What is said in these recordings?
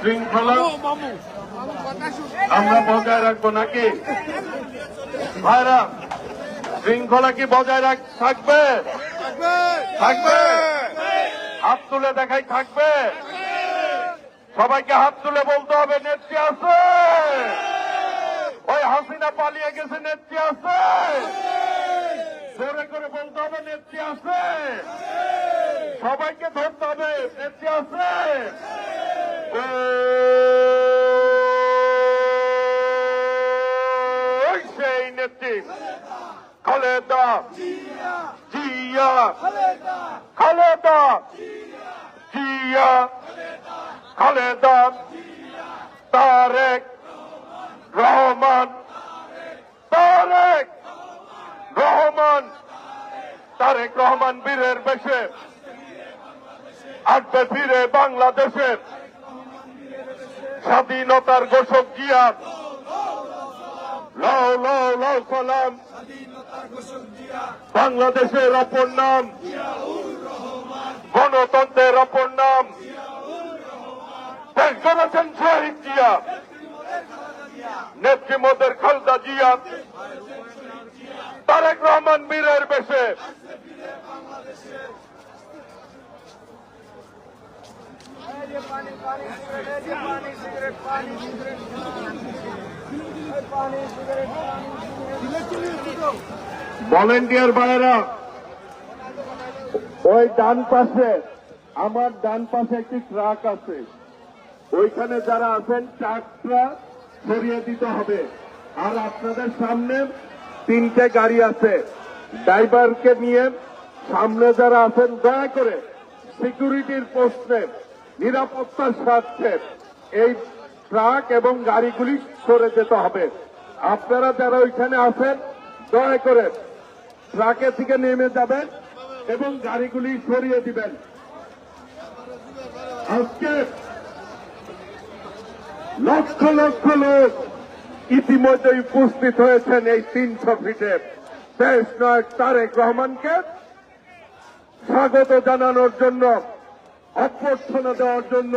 শৃঙ্খলা আমরা বজায় রাখব নাকি? ভাইরা শৃঙ্খলা কি বজায় রাখ থাকবে। থাকবে। হাত তুলে দেখাই থাকবে। সবাইকে হাত তুলে বলতে হবে নেত্রী আছে। ওই হাসিনা পালিয়ে গেছে নেত্রী আছে জোরে করে বলতে হবে নেত্রী আছে সবাইকে ধরতে হবে নেত্রী আছে ওই সেই নেত্রী খালেদা জিয়া খালেদা জিয়া খালেদা তারেক রহমান তারেক রহমান তারেক রহমান বীরের বেশে আসবে ফিরে বাংলাদেশে স্বাধীনতার ঘোষক জিয়া লও লও লও, সালাম। বাংলাদেশের অপর নাম। গণতন্ত্রের অপর নাম। দেশ গড়েছেন শহীদ জিয়া নেত্রী মোদের খালদা জিয়া তারেক রহমান বীরের বেশে। ভলেন্টিয়ার ভাইয়েরা, ওই ডান পাশে, আমার ডান পাশে একটি ট্রাক আছে। ওইখানে যারা আছেন, ট্রাকটা সরিয়ে দিতে হবে। আর আপনাদের সামনে তিনটে গাড়ি আছে। ড্রাইভারকে নিয়ে সামনে যারা আছেন, দয়া করে সিকিউরিটির পোস্টে নিরাপত্তার স্বার্থে এই ট্রাক এবং গাড়িগুলি সরে যেতে হবে। আপনারা যারা ওইখানে আছেন, দয়া করে ট্রাকের থেকে নেমে যাবেন এবং গাড়িগুলি সরিয়ে দিবেন। আজকে লক্ষ লক্ষ লোক ইতিমধ্যে উপস্থিত হয়েছেন এই তিনশো ফিটে। দেশ নয় তারেক রহমানকে স্বাগত জানানোর জন্য অভ্যর্থনা দেওয়ার জন্য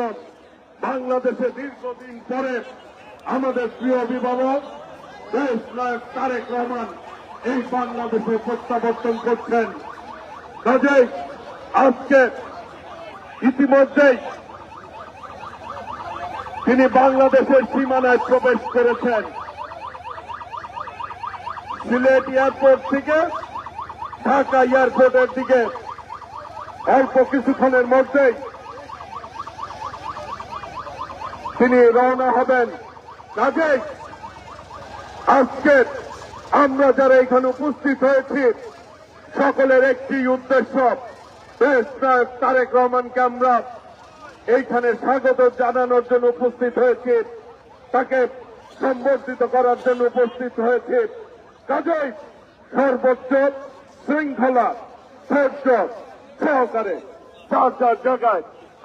বাংলাদেশে দীর্ঘদিন পরে আমাদের প্রিয় অভিভাবক, দেশ নায়ক তারেক রহমান এই বাংলাদেশে প্রত্যাবর্তন করছেন। কাজেই আজকে ইতিমধ্যেই তিনি বাংলাদেশের সীমানায় প্রবেশ করেছেন। সিলেট এয়ারপোর্ট থেকে ঢাকা এয়ারপোর্টের দিকে অল্প কিছুক্ষণের মধ্যেই তিনি রওনা হবেন। কাজেই আজকে আমরা যারা এখানে উপস্থিত হয়েছি, সকলের একটি উদ্দেশ্য তারেক রহমানকে আমরা এইখানে স্বাগত জানানোর জন্য উপস্থিত হয়েছি, তাকে সম্বর্ধিত করার জন্য উপস্থিত হয়েছে। কাজেই সর্বোচ্চ শৃঙ্খলা ধৈর্য। সহকারে যার যার জায়গায়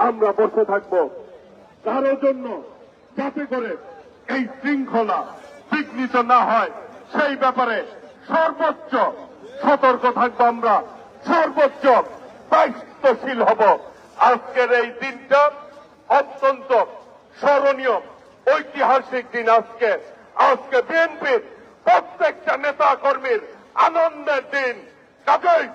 আমরা বসে থাকব, কারও জন্য যাতে করে এই শৃঙ্খলা বিঘ্নিত না হয়, সেই ব্যাপারে সর্বোচ্চ সতর্ক থাকব আমরা। সর্বোচ্চ দায়িত্বশীল হব। আজকের এই দিনটা অত্যন্ত স্মরণীয়, ঐতিহাসিক দিন আজকে। আজকে বিএনপির প্রত্যেকটা নেতা কর্মীর আনন্দের দিন। কাজেই